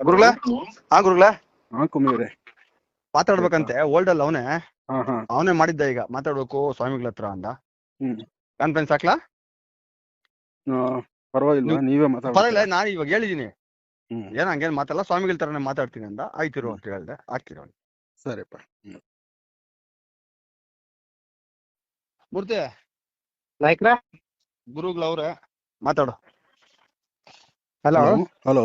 ಗುರುಗಳ? ಹಾ ಗುರುಗಳ? ಹಾ ಮಾತಾಡ್ಬೇಕಂತೆ ಓಲ್ಡ್ ಅಲ್ಲ ಅವನೇ ಹಾ ಹಾ. ಅವನೇ ಮಾಡಿದ್ದ ಈಗ ಮಾತಾಡ್ಬೇಕು ಸ್ವಾಮಿಗಳ ಹತ್ರ ಅಂತ. ಹ್ಮ್. ಕಾನ್ಫರೆನ್ಸ್ ಹಾಕ್ಲಾ ಆ, ಪರವಾಗಿಲ್ವಾ ನೀವೇ ಪರವಾಗಿಲ್ಲ ನಾನು ಇವಾಗ ಹೇಳಿದೀನಿ. ಹ್ಮ್. ಏನ್ ಹಂಗೇನ್ ಮಾತಲ್ಲ ಸ್ವಾಮಿಗಳ ತರನೇ ಮಾತಾಡ್ತೀನಿ ಅಂತ ಆಯ್ತಿರು ಅಂತ ಹೇಳ್ದೆ ಆಗ್ತಿರೋ ಸರಿಪ್ಪ. ಹ್ಮ್. ಮೂರ್ತಿ? ನಾಯ್ಕ್ರ? ಗುರುಗಳವ್ರೆ ಮಾತಾಡು. ಹಲೋ ಹಲೋ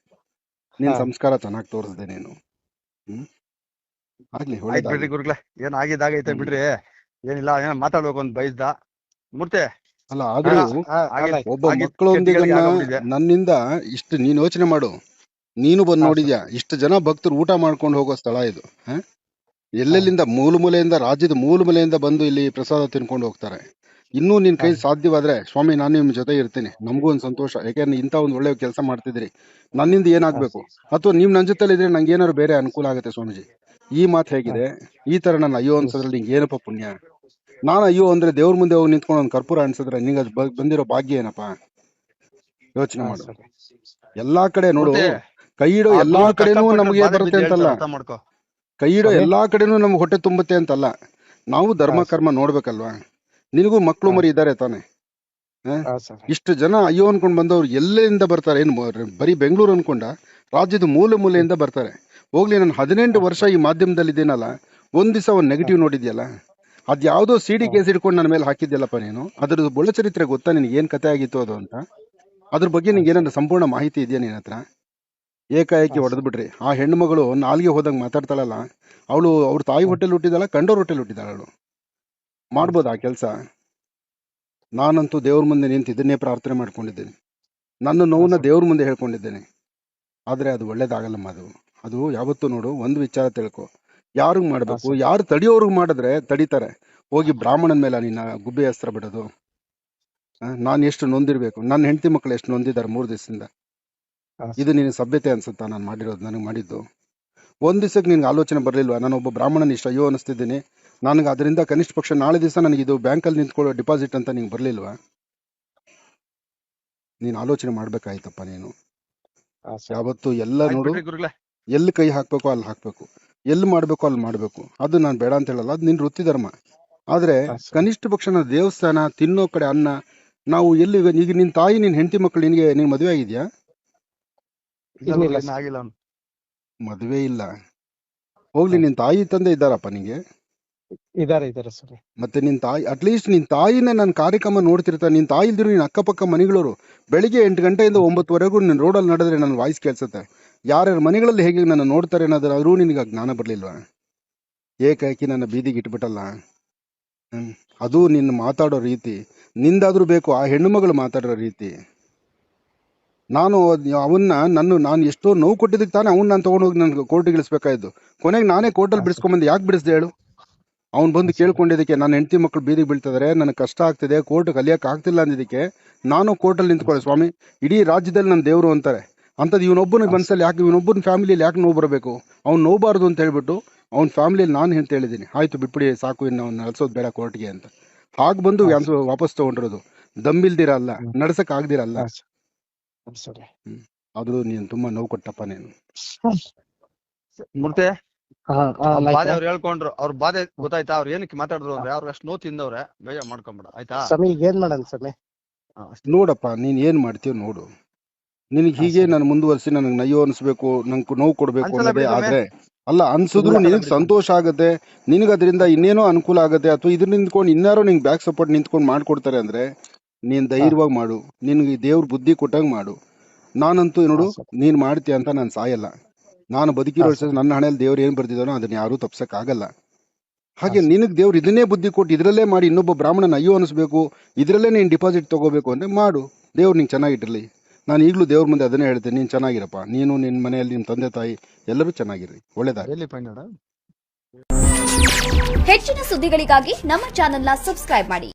ನಿನ್ ಸಂಸ್ಕಾರ ಚೆನ್ನಾಗಿ ತೋರಿಸ್ದೆ ನೀನು. ಹ್ಮ್? ಆಗ್ಲಿ ಆಯ್ತು ಬಿಡ್ರಿ ಗುರುಗಳೇ ಏನ್ ಆಗಿದ್ದಾಗೈತೆ. ಬಿಡ್ರಿ. ಏನಿಲ್ಲ ಏನ ಮಾತಾಡ್ಬೇಕು ಅಂತ ಬಯಸ್ದ ಮೂರ್ತಿ. ಅಲ್ಲ ಆದ್ರೂ. ಒಬ್ಬ ಮಕ್ಕಳೊಂದಿಗೆ ನನ್ನಿಂದ ಇಷ್ಟು ನೀನ್ ಯೋಚನೆ ಮಾಡು. ನೀನು ಬಂದ್ ನೋಡಿದ್ಯಾ? ಇಷ್ಟು ಜನ ಭಕ್ತರು ಊಟ ಮಾಡ್ಕೊಂಡು ಹೋಗೋ ಸ್ಥಳ ಇದು ಹ? ಎಲ್ಲೆಲ್ಲಿಂದ ಮೂಲ ಮೂಲೆಯಿಂದ ರಾಜ್ಯದ ಮೂಲ ಮೂಲೆಯಿಂದ ಬಂದು ಇಲ್ಲಿ ಪ್ರಸಾದ ತಿನ್ಕೊಂಡು ಹೋಗ್ತಾರೆ. ಇನ್ನೂ ನಿನ್ ಕೈ. ಸಾಧ್ಯವಾದ್ರೆ ಸ್ವಾಮಿ ನಾನು ನಿಮ್ ಜೊತೆ ಇರ್ತೀನಿ. ನಮಗೂ ಒಂದ್ ಸಂತೋಷ. ಯಾಕೆಂದ್ರೆ ಇಂತ ಒಂದ್ ಒಳ್ಳೆ ಕೆಲಸ ಮಾಡ್ತಿದ್ರಿ. ನನ್ನಿಂದ ಏನಾಗ್ಬೇಕು? ಅಥವಾ ನೀವ್ ನನ್ ಜೊತೆ ಇದ್ರೆ ನಂಗೆ ಏನಾದ್ರು ಬೇರೆ ಅನುಕೂಲ ಆಗುತ್ತೆ ಸ್ವಾಮೀಜಿ? ಈ ಮಾತು ಹೇಗಿದೆ ಈ ತರ ನನ್ನ ಅಯ್ಯೋ ಅನ್ಸೋದ್ರಲ್ಲಿ ನಿಂಗೆ ಏನಪ್ಪ ಪುಣ್ಯ? ನಾನು ಅಯ್ಯೋ ಅಂದ್ರೆ ದೇವ್ರ ಮುಂದೆ ಹೋಗಿ ನಿಂತ್ಕೊಂಡು ಒಂದ್ ಕರ್ಪೂರ ಅನ್ಸಿದ್ರೆ ನಿಂಗೆ ಅದ್ ಬಂದಿರೋ ಭಾಗ್ಯ ಏನಪ್ಪ? ಯೋಚನೆ ಮಾಡು. ಎಲ್ಲಾ ಕಡೆ ನೋಡು ಕೈ ಇಡೋ ಎಲ್ಲಾ ಕಡೆನೂ ನಮಗೆ ಬರುತ್ತೆ ಅಂತಲ್ಲ? ಕೈ ಇಡೋ ಎಲ್ಲಾ ಕಡೆನೂ ನಮ್ಗೆ ಹೊಟ್ಟೆ ತುಂಬುತ್ತೆ ಅಂತಲ್ಲ? ನಾವು ಧರ್ಮ. ಕರ್ಮ ನೋಡ್ಬೇಕಲ್ವಾ? ನಿನಗೂ ಮಕ್ಕಳು ಮರಿ ಇದ್ದಾರೆ ತಾನೆ. ಇಷ್ಟು ಜನ ಅಯ್ಯೋ ಅನ್ಕೊಂಡ್ ಬಂದವ್ರು ಎಲ್ಲಿಂದ ಬರ್ತಾರೆ? ಏನು ಬರೀ ಬೆಂಗಳೂರು ಅನ್ಕೊಂಡ? ರಾಜ್ಯದ ಮೂಲೆ ಮೂಲೆಯಿಂದ ಬರ್ತಾರೆ. ಹೋಗ್ಲಿ ನಾನು ಹದಿನೆಂಟು ವರ್ಷ ಈ ಮಾಧ್ಯಮದಲ್ಲಿ ಇದ್ದೀನಲ್ಲ ಒಂದ್ ದಿವಸ ಒಂದು ನೆಗೆಟಿವ್ ನೋಡಿದ್ಯಲ್ಲ? ಅದ್ಯಾವುದೋ ಸಿಡಿ ಕೇಸ್ ಹಿಡ್ಕೊಂಡು ನನ್ನ ಮೇಲೆ ಹಾಕಿದ್ಯಲ್ಲಪ್ಪ ನೀನು? ಅದ್ರದ್ದು ಬೊಳ್ಳ ಚರಿತ್ರೆ ಗೊತ್ತಾ? ನಿನಗೆ ಏನ್ ಕತೆ ಆಗಿತ್ತು ಅದು ಅಂತ? ಅದ್ರ ಬಗ್ಗೆ ನಿಂಗೆ ಏನಾದ್ರು ಸಂಪೂರ್ಣ ಮಾಹಿತಿ ಇದೆಯಾ ನಿನ್ನ ಹತ್ರ? ಏಕಾಏಕಿ ಹೊಡೆದ್ಬಿಟ್ರಿ ಹೊಡೆದು ಬಿಟ್ರಿ ಆ ಹೆಣ್ಣು ಮಗಳು ನಾಲ್ಗೆ ಹೋದಾಗ ಮಾತಾಡ್ತಾಳಲ್ಲ ಅವಳು ಅವ್ರ ತಾಯಿ ಹೊಟ್ಟೆಲ್ ಹುಟ್ಟಿದಾಳ ಕಂಡೋರ್ ಹೊಟ್ಟೆಲ್ ಹುಟ್ಟಿದಾಳು ಅವಳು. ಮಾಡ್ಬೋದಾ ಆ ಕೆಲಸ. ನಾನಂತೂ ದೇವ್ರ ಮುಂದೆ ನಿಂತು ಇದನ್ನೇ ಪ್ರಾರ್ಥನೆ ಮಾಡ್ಕೊಂಡಿದ್ದೇನೆ. ನನ್ನ ನೋವನ್ನ. ದೇವ್ರ ಮುಂದೆ ಹೇಳ್ಕೊಂಡಿದ್ದೇನೆ. ಆದ್ರೆ ಅದು ಒಳ್ಳೇದಾಗಲ್ಲಮ್ಮ ಅದು. ಅದು ಯಾವತ್ತೂ ನೋಡು ಒಂದು ವಿಚಾರ ತಿಳ್ಕೊ. ಯಾರಿಗ್ ಮಾಡಬೇಕು? ಯಾರು ತಡಿಯೋರ್ಗ್ ಮಾಡಿದ್ರೆ ತಡಿತಾರೆ. ಹೋಗಿ ಬ್ರಾಹ್ಮಣನ ಮೇಲೆ ನಿನ್ನ ಗುಬ್ಬೆ ಅಸ್ತ್ರ ಬಿಡೋದು. ನಾನು ಎಷ್ಟು ನೊಂದಿರ್ಬೇಕು? ನನ್ನ ಹೆಂಡತಿ ಮಕ್ಕಳು ಎಷ್ಟು ನೊಂದಿದ್ದಾರೆ ಮೂರು ದಿವಸದಿಂದ? ಇದು ನಿನ್ನ ಸಭ್ಯತೆ ಅನ್ಸುತ್ತಾ ನಾನು ಮಾಡಿರೋದು ನನಗೆ ಮಾಡಿದ್ದು? ಒಂದು ದಿವಸಕ್ಕೆ ನಿನ್ಗೆ ಆಲೋಚನೆ ಬರಲಿಲ್ವಾ? ನಾನು ಒಬ್ಬ ಬ್ರಾಹ್ಮಣನ ಇಷ್ಟ ಅಯ್ಯೋ ಅನಿಸ್ತಿದ್ದೀನಿ. ನನಗೆ ಅದರಿಂದ ಕನಿಷ್ಠ ಪಕ್ಷ ನಾಳೆ ದಿವಸ ನನಗೆ ಇದು ಬ್ಯಾಂಕಲ್ಲಿ ನಿಂತ್ಕೊಳ್ಳೋ ಡಿಪಾಸಿಟ್ ಅಂತ ನಿಂಗೆ ಬರಲಿಲ್ವಾ? ನೀನು ಆಲೋಚನೆ ಮಾಡ್ಬೇಕಾಯ್ತಪ್ಪ ನೀನು. ಯಾವತ್ತು ಎಲ್ಲ ನೋಡು. ಎಲ್ಲಿ ಕೈ ಹಾಕ್ಬೇಕು ಅಲ್ಲಿ ಹಾಕ್ಬೇಕು. ಎಲ್ಲಿ ಮಾಡ್ಬೇಕು ಅಲ್ಲಿ ಮಾಡ್ಬೇಕು. ಅದು ನಾನು ಬೇಡ ಅಂತ ಹೇಳಲ್ಲ ಅದು ನಿನ್ ವೃತ್ತಿ ಧರ್ಮ. ಆದ್ರೆ ಕನಿಷ್ಠ ಪಕ್ಷನ ದೇವಸ್ಥಾನ ತಿನ್ನೋ ಕಡೆ ಅನ್ನ ನಾವು ಎಲ್ಲಿ ಈಗ ನಿನ್ ತಾಯಿ ನಿನ್ ಹೆಂಡತಿ ಮಕ್ಕಳು ನಿನಗೆ ನಿನ್ ಮದುವೆ ಆಗಿದ್ಯಾ? ಮದುವೆ ಇಲ್ಲ. ಹೋಗ್ಲಿ ನಿನ್ ತಾಯಿ ತಂದೆ ಇದ್ದಾರಪ್ಪ ನಿಂಗೆ. ಇದಾರೆ ಇದಾರೆ ಸ್ವಾಮಿ ಮತ್ತೆ ನಿನ್ ತಾಯಿ ಅಟ್ಲೀಸ್ಟ್ ನಿನ್ ತಾಯಿನ ನನ್ನ ಕಾರ್ಯಕ್ರಮ ನೋಡ್ತಿರ್ತಾರೆ ನಿನ್ ತಾಯಿ ಇಲ್ದಿರು ನಿನ್ ಅಕ್ಕಪಕ್ಕ ಮನೆಗಳವರು ಬೆಳಿಗ್ಗೆ ಎಂಟು ಗಂಟೆಯಿಂದ ಒಂಬತ್ತುವರೆಗೂ ನಿನ್ ರೋಡಲ್ಲಿ ನಡೆದ್ರೆ ನನ್ನ ವಾಯ್ಸ್ ಕೇಳಿಸುತ್ತೆ. ಯಾರ್ಯಾರ ಮನೆಗಳಲ್ಲಿ ಹೇಗೆ ನನ್ನ ನೋಡ್ತಾರೆ ಅನ್ನೋದಾದ್ರೂ ನಿನಗೆ ಆ ಜ್ಞಾನ ಬರ್ಲಿಲ್ವಾ? ಏಕಾಏಕಿ ನನ್ನ ಬೀದಿಗೆ ಇಟ್ಬಿಟ್ಟಲ್ಲ? ಹ್ಮ್ ಅದು ನಿನ್ನ ಮಾತಾಡೋ ರೀತಿ. ನಿಂದಾದ್ರೂ ಬೇಕು ಆ ಹೆಣ್ಣು ಮಗಳು ಮಾತಾಡೋ ರೀತಿ. ನಾನು ಅವನ್ನ ನನ್ನ ನಾನು ಎಷ್ಟೋ ನೋವು ಕೊಟ್ಟಿದ್ದಕ್ಕೆ ತಾನೇ ಅವನ್ನ ನಾನು ತಗೊಂಡೋಗಿ ನನ್ಗೆ ಕೋರ್ಟಿಗೆ ಇಳಿಸ್ಬೇಕಾಯ್ತು. ಕೊನೆಗೆ ನಾನೇ ಕೋರ್ಟಲ್ಲಿ ಬಿಡಿಸ್ಕೊಂಬಂದು ಯಾಕೆ ಬಿಡಿಸ್ದೆ ಹೇಳು? ಅವ್ನು ಬಂದು ಕೇಳ್ಕೊಂಡಿದ್ದಕ್ಕೆ ನನ್ನ ಹೆಂಡತಿ ಮಕ್ಕಳು ಬೀದಿಗೆ ಬೀಳ್ತಿದ್ದಾರೆ ನನಗೆ ಕಷ್ಟ ಆಗ್ತಿದೆ ಕೋರ್ಟ್ ಕಲಿಯಕ್ಕೆ ಆಗ್ತಿಲ್ಲ ಅಂದಿದ್ದಕ್ಕೆ ನಾನು ಕೋರ್ಟಲ್ಲಿ ನಿಂತ್ಕೊಳ್ಳಿ ಸ್ವಾಮಿ. ಇಡೀ ರಾಜ್ಯದಲ್ಲಿ ನನ್ನ ದೇವರು ಅಂತಾರೆ. ಅಂಥದ್ದು ಇವನೊಬ್ಬನ ಮನಸ್ಸಲ್ಲಿ ಯಾಕೆ ಇವನೊಬ್ಬನ ಫ್ಯಾಮಿಲಿಯಲ್ಲಿ ಯಾಕೆ ನೋವು ಬರಬೇಕು? ಅವ್ನು ನೋಬಾರ್ದು ಅಂತ ಹೇಳ್ಬಿಟ್ಟು ಅವ್ನ ಫ್ಯಾಮಿಲಿಯಲ್ಲಿ ನಾನು ಅಂತ ಹೇಳಿದ್ದೀನಿ. ಆಯ್ತು ಬಿಟ್ಬಿಡಿ ಸಾಕು ಇನ್ನು ಅವ್ನು ನಡೆಸೋದು ಬೇಡ ಕೋರ್ಟ್ಗೆ ಅಂತ. ಹಾಗೆ ಬಂದು ವಾಪಸ್ ತಗೊಂಡಿರೋದು. ದಮ್ಮಿಲ್ದಿರ ಅಲ್ಲ ಹ್ಮ್. ನಡ್ಸಕ್ ಆಗ್ದಿರ ಅಲ್ಲ ಹಾ, ಸರಿ. ಹಾ, ಸರಿ. ಆದ್ರೂ ನೀನು ತುಂಬಾ ನೋವು ಕೊಟ್ಟಪ್ಪ ನೀನು. ಬಾಧೆ ಅವ್ರು ಹೇಳ್ಕೊಂಡ್ರು. ಅವ್ರ ಬಾಧೆ ಗೊತ್ತಾಯ್ತಾ? ಅವ್ರು ಏನಕ್ಕೆ ಮಾತಾಡಿದ್ರು ಅಂದ್ರೆ ಅವ್ರು ಅಷ್ಟು ನೋವು ತಿಂದವ್ರೆ. ಬೇಜಾರ್ ಮಾಡ್ಕೊಂಬೇಡ. ಆಯ್ತಾ? ಸ್ವಾಮಿ ಈಗ ಏನ್ ಮಾಡೋಣ ಸ್ವಾಮಿ ನೋಡಪ್ಪ ನೀನ್ ಏನ್ ಮಾಡ್ತೀಯ ನೋಡು. ನಿನಗೆ ಹೀಗೆ. ನಾನು ಮುಂದುವರಿಸಿ ನನಗೆ ನಯ್ಯೋ ಅನ್ಸ್ಬೇಕು ನಂಗೆ ನೋವು ಕೊಡ್ಬೇಕು ಅನ್ನೋದೇ ಆದ್ರೆ ಅಲ್ಲ ಅನ್ಸಿದ್ರು ನಿನಗೆ ಸಂತೋಷ ಆಗತ್ತೆ. ನಿನಗೆ ಅದರಿಂದ ಇನ್ನೇನೋ ಅನುಕೂಲ ಆಗುತ್ತೆ. ಅಥವಾ ಇದ್ರ ನಿಂತ್ಕೊಂಡು ಇನ್ಯಾರೋ ನಿಂಗೆ ಬ್ಯಾಕ್ ಸಪೋರ್ಟ್ ನಿಂತ್ಕೊಂಡು ಮಾಡ್ಕೊಡ್ತಾರೆ ಅಂದ್ರೆ ನೀನ್ ಧೈರ್ಯವಾಗಿ ಮಾಡು. ನಿನಗೆ ದೇವ್ರ ಬುದ್ಧಿ ಕೊಟ್ಟಂಗ್ ಮಾಡು. ನಾನಂತೂ ನೋಡು. ನೀನ್ ಮಾಡ್ತೀಯ ಅಂತ ನಾನು ಸಾಯಲ್ಲ. ನಾನು ಬದುಕಿರೋ. ನನ್ನ ಹಣೆಯಲ್ಲಿ ದೇವ್ರು ಏನ್ ಬರ್ದಿದಾನೋ ಅದನ್ನ ಯಾರು ತಪ್ಸಕ್ ಆಗಲ್ಲ ಹಾಗೆ ನಿನಗೆ ದೇವ್ರು ಇದನ್ನೇ ಬುದ್ಧಿ ಕೊಟ್ಟು ಇದ್ರಲ್ಲೇ ಮಾಡಿ ಇನ್ನೊಬ್ಬ ಬ್ರಾಹ್ಮಣನ ಅಯ್ಯೋ ಅನಿಸ್ಬೇಕು ಇದ್ರಲ್ಲೇ ನೀನ್ ಡಿಪಾಸಿಟ್ ತಗೋಬೇಕು ಅಂದ್ರೆ ಮಾಡು. ದೇವ್ರು ನಿಂಗೆ ಚೆನ್ನಾಗಿರ್ಲಿ ನಾನು ಈಗಲೂ ದೇವ್ರ ಮುಂದೆ ಅದನ್ನೇ ಹೇಳ್ತೀನಿ ನೀನು ಚೆನ್ನಾಗಿರಪ್ಪ. ನೀನು ನಿನ್ನ ಮನೆಯಲ್ಲಿ ನಿಮ್ಮ ತಂದೆ ತಾಯಿ ಎಲ್ಲರೂ ಚೆನ್ನಾಗಿರಿ ಒಳ್ಳೇದಾಗಿ ಹೆಚ್ಚಿನ ಸುದ್ದಿಗಳಿಗಾಗಿ ನಮ್ಮ ಚಾನೆಲ್ನ ಸಬ್ಸ್ಕ್ರೈಬ್ ಮಾಡಿ.